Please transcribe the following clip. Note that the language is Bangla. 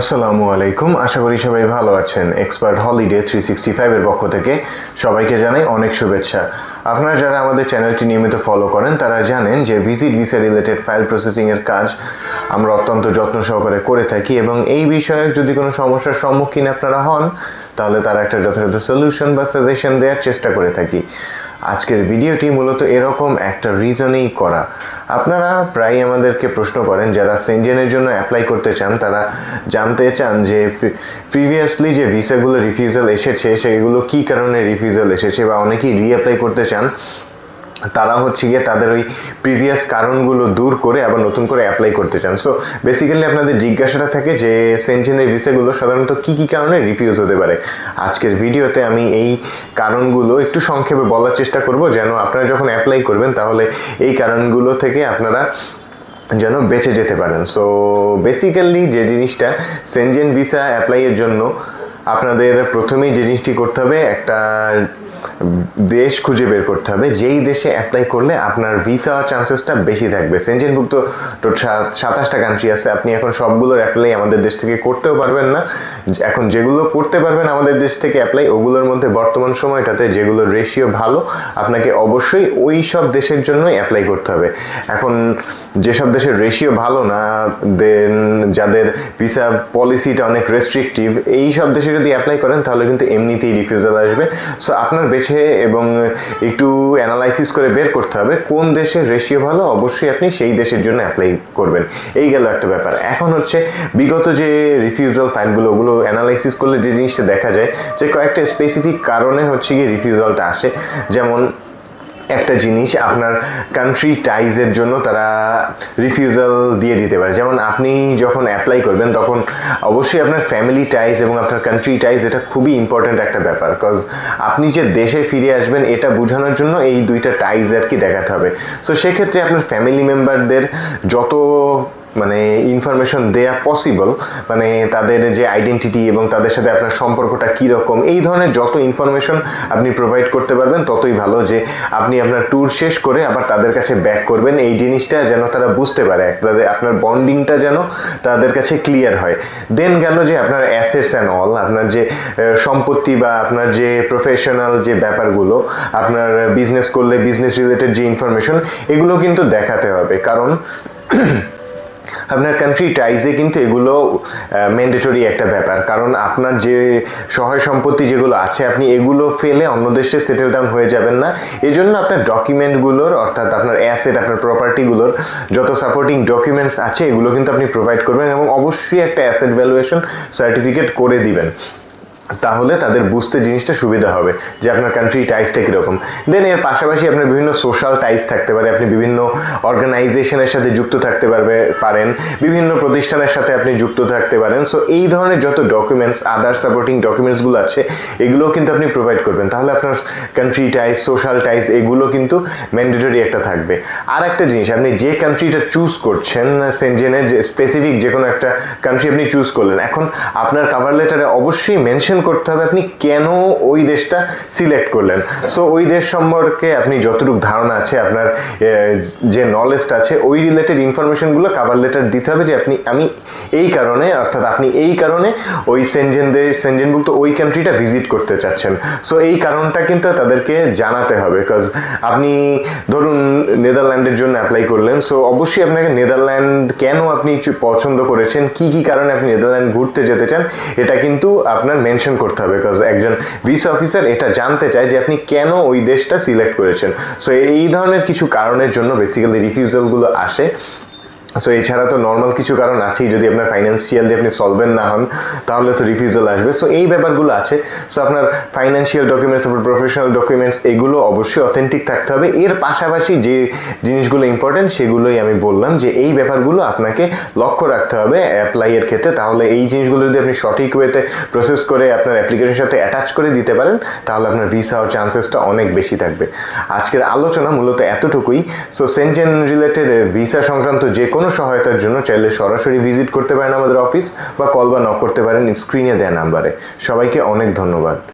আসসালামু আলাইকুম। আশা করি সবাই ভালো আছেন। এক্সপার্ট হলিডে থ্রি সিক্সটি ফাইভের পক্ষ থেকে সবাইকে জানাই অনেক শুভেচ্ছা। আপনারা যারা আমাদের চ্যানেলটি নিয়মিত ফলো করেন, তারা জানেন যে ভিজিট ভিসা রিলেটেড ফাইল প্রসেসিংয়ের কাজ আমরা অত্যন্ত যত্ন সহকারে করে থাকি এবং এই বিষয়ে যদি কোনো সমস্যার সম্মুখীন আপনারা হন, তাহলে তারা একটা যথাযথ সলিউশন বা সাজেশন দেওয়ার চেষ্টা করে থাকি। আজকের ভিডিওটি মূলত এরকম একটা রিজনেই করা। আপনারা প্রায় আমাদেরকে প্রশ্ন করেন, যারা সেনজেনের জন্য অ্যাপ্লাই করতে চান, তারা জানতে চান যে প্রিভিয়াসলি যে ভিসাগুলো রিফিউজাল এসেছে, সেগুলো কী কারণে রিফিউজাল এসেছে বা অনেকেই রিঅ্যাপ্লাই করতে চান তারা হচ্ছে গিয়ে তাদের ওই প্রিভিয়াস কারণগুলো দূর করে আবার নতুন করে অ্যাপ্লাই করতে চান। সো বেসিক্যালি আপনাদের জিজ্ঞাসাটা থাকে যে সেনজেনের ভিসাগুলো সাধারণত কী কী কারণে রিফিউজ হতে পারে? আজকের ভিডিওতে আমি এই কারণগুলো একটু সংক্ষেপে বলার চেষ্টা করব, যেন আপনারা যখন অ্যাপ্লাই করবেন, তাহলে এই কারণগুলো থেকে আপনারা যেন বেঁচে যেতে পারেন। সো বেসিক্যালি যে জিনিসটা সেনজেন ভিসা অ্যাপ্লাইয়ের জন্য আপনাদের প্রথমেই জিনিসটি করতে হবে, একটা দেশ খুঁজে বের করতে হবে। যেই দেশে অ্যাপ্লাই করলে আপনার ভিসা চান্সেসটা বেশি থাকবে। সেনজেনভুক্ত তো সাতাশটা কান্ট্রি আছে, আপনি এখন সবগুলোর অ্যাপ্লাই আমাদের দেশ থেকে করতেও পারবেন না। এখন যেগুলো করতে পারবেন আমাদের দেশ থেকে অ্যাপ্লাই ওগুলোর মধ্যে বর্তমান সময়টাতে যেগুলোর রেশিও ভালো, আপনাকে অবশ্যই ওই সব দেশের জন্যই অ্যাপ্লাই করতে হবে। এখন যেসব দেশের রেশিও ভালো না দেন যাদের ভিসা পলিসিটা অনেক রেস্ট্রিকটিভ এই সব দেশে যদি অ্যাপ্লাই করেন, তাহলে কিন্তু এমনিতেই রিফিউজাল আসবে। সো আপনার বেছে এবং একটু অ্যানালাইসিস করে বের করতে হবে, কোন দেশের রেশিও ভালো? অবশ্যই আপনি সেই দেশের জন্য অ্যাপ্লাই করবেন। এই গেল একটা ব্যাপার। এখন হচ্ছে, বিগত যে রিফিউজাল ফাইলগুলো ওগুলো অ্যানালাইসিস করলে যে জিনিসটা দেখা যায়, যে কয়েকটা স্পেসিফিক কারণে হচ্ছে গিয়ে রিফিউজালটা আসে। যেমন একটা জিনিস আপনার কান্ট্রি টাইজের জন্য তারা রিফিউজাল দিয়ে দিতে পারে। যেমন আপনি যখন অ্যাপ্লাই করবেন, তখন অবশ্যই আপনার ফ্যামিলি টাইজ এবং আপনার কান্ট্রি টাইজ এটা খুবই ইম্পর্ট্যান্ট একটা ব্যাপার। কজ আপনি যে দেশে ফিরে আসবেন, এটা বোঝানোর জন্য এই দুইটা টাইজ আর কি দেখাতে হবে। সো সেক্ষেত্রে আপনার ফ্যামিলি মেম্বারদের যত মানে ইনফরমেশন দেয়া পসিবল মানে তাদের যে আইডেন্টিটি এবং তাদের সাথে আপনার সম্পর্কটা কীরকম এই ধরনের যত ইনফরমেশন আপনি প্রোভাইড করতে পারবেন, ততই ভালো যে আপনি আপনার ট্যুর শেষ করে আবার তাদের কাছে ব্যাক করবেন। এই জিনিসটা যেন তারা বুঝতে পারে, তাদের আপনার বন্ডিংটা যেন তাদের কাছে ক্লিয়ার হয়। দেন গেল যে আপনার অ্যাসেটস অ্যান্ড অল আপনার যে সম্পত্তি বা আপনার যে প্রফেশনাল যে ব্যাপারগুলো, আপনার বিজনেস করলে বিজনেস রিলেটেড যে ইনফরমেশন এগুলো কিন্তু দেখাতে হবে। কারণ আপনার কান্ট্রি টাইজে কিন্তু এগুলো ম্যান্ডেটরি একটা ব্যাপার। কারণ আপনার যে সহায় সম্পত্তি যেগুলো আছে, আপনি এগুলো ফেলে অন্য দেশে সেটেল ডাউন হয়ে যাবেন না। এই জন্য আপনার ডকুমেন্টগুলোর অর্থাৎ আপনার অ্যাসেট আপনার প্রপার্টিগুলোর যত সাপোর্টিং ডকুমেন্টস আছে, এগুলো কিন্তু আপনি প্রোভাইড করবেন এবং অবশ্যই একটা অ্যাসেট ভ্যালুয়েশন সার্টিফিকেট করে দিবেন। তাহলে তাদের বুঝতে জিনিসটা সুবিধা হবে যে আপনার কান্ট্রি টাইসটা কীরকম। দেন এর পাশাপাশি আপনার বিভিন্ন সোশ্যাল টাইস থাকতে পারে, আপনি বিভিন্ন অর্গানাইজেশনের সাথে যুক্ত থাকতে পারবে, পারেন। বিভিন্ন প্রতিষ্ঠানের সাথে আপনি যুক্ত থাকতে পারেন। সো এই ধরনের যত ডকুমেন্টস আদার সাপোর্টিং ডকুমেন্টসগুলো আছে, এগুলোও কিন্তু আপনি প্রোভাইড করবেন। তাহলে আপনার কান্ট্রি টাইস সোশ্যাল টাইস এগুলো কিন্তু ম্যান্ডেটরি একটা থাকবে। আর একটা জিনিস, আপনি যে কান্ট্রিটা চুজ করছেন সেনজেনের যে স্পেসিফিক যে কোনো একটা কান্ট্রি আপনি চুজ করলেন, এখন আপনার কাভার লেটারে অবশ্যই মেনশন মেনশন করতে হবে, আপনি কেন ওই দেশটা সিলেক্ট করলেন? সো ওই দেশ সম্পর্কে আপনি যতটুকু ধারণা আছে, আপনার যে নলেজটা আছে, ওই রিলেটেড ইনফরমেশনগুলো কাভার লেটার দিতে হবে যে আপনি, আমি এই কারণে, অর্থাৎ আপনি এই কারণে ওই সেনজেন দেশ সেনজেনভুক্ত ওই কান্ট্রিটা ভিজিট করতে চাচ্ছেন। সো এই কারণটা কিন্তু তাদেরকে জানাতে হবে বিকজ আপনি, ধরুন নেদারল্যান্ডের জন্য অ্যাপ্লাই করলেন সো অবশ্যই আপনাকে নেদারল্যান্ড কেন আপনি পছন্দ করেছেন, কি কি কারণে আপনি নেদারল্যান্ড ঘুরতে যেতে চান, এটা কিন্তু আপনার মেনশন মেনশন করতে হবে বিকজ একজন ভিসা অফিসার এটা জানতে চায় যে আপনি কেন ওই দেশটা সিলেক্ট করেছেন। সো এই ধরনের কিছু কারণের জন্য বেসিক্যালি রিফিউজালগুলো আসে। সো এছাড়া তো নর্মাল কিছু কারণ আছেই। যদি আপনার ফাইন্যান্সিয়াল ফাইন্যান্সিয়ালি আপনি সলভেন্ট না হন, তাহলে তো রিফিউজাল আসবে। সো এই ব্যাপারগুলো আছে। সো আপনার ফাইন্যান্সিয়াল ডকুমেন্টস আপনার প্রফেশনাল ডকুমেন্টস এগুলো অবশ্যই অথেন্টিক থাকতে হবে। এর পাশাপাশি যে জিনিসগুলো ইম্পর্টেন্ট সেগুলোই আমি বললাম যে, এই ব্যাপারগুলো আপনাকে লক্ষ্য রাখতে হবে অ্যাপ্লাইয়ের ক্ষেত্রে। তাহলে এই জিনিসগুলো যদি আপনি সঠিক ওয়েতে প্রসেস করে আপনার অ্যাপ্লিকেশনের সাথে অ্যাটাচ করে দিতে পারেন, তাহলে আপনার ভিসা হওয়ার চান্সেসটা অনেক বেশি থাকবে। আজকের আলোচনা মূলত এতটুকুই। সো সেনজেন রিলেটেড ভিসা সংক্রান্ত যে কোনো সহায়তার জন্য চাইলে সরাসরি ভিজিট করতে পারেন আমাদের অফিস বা কল বা নক করতে পারেন স্ক্রিনে দেয়া নাম্বারে। সবাইকে অনেক ধন্যবাদ।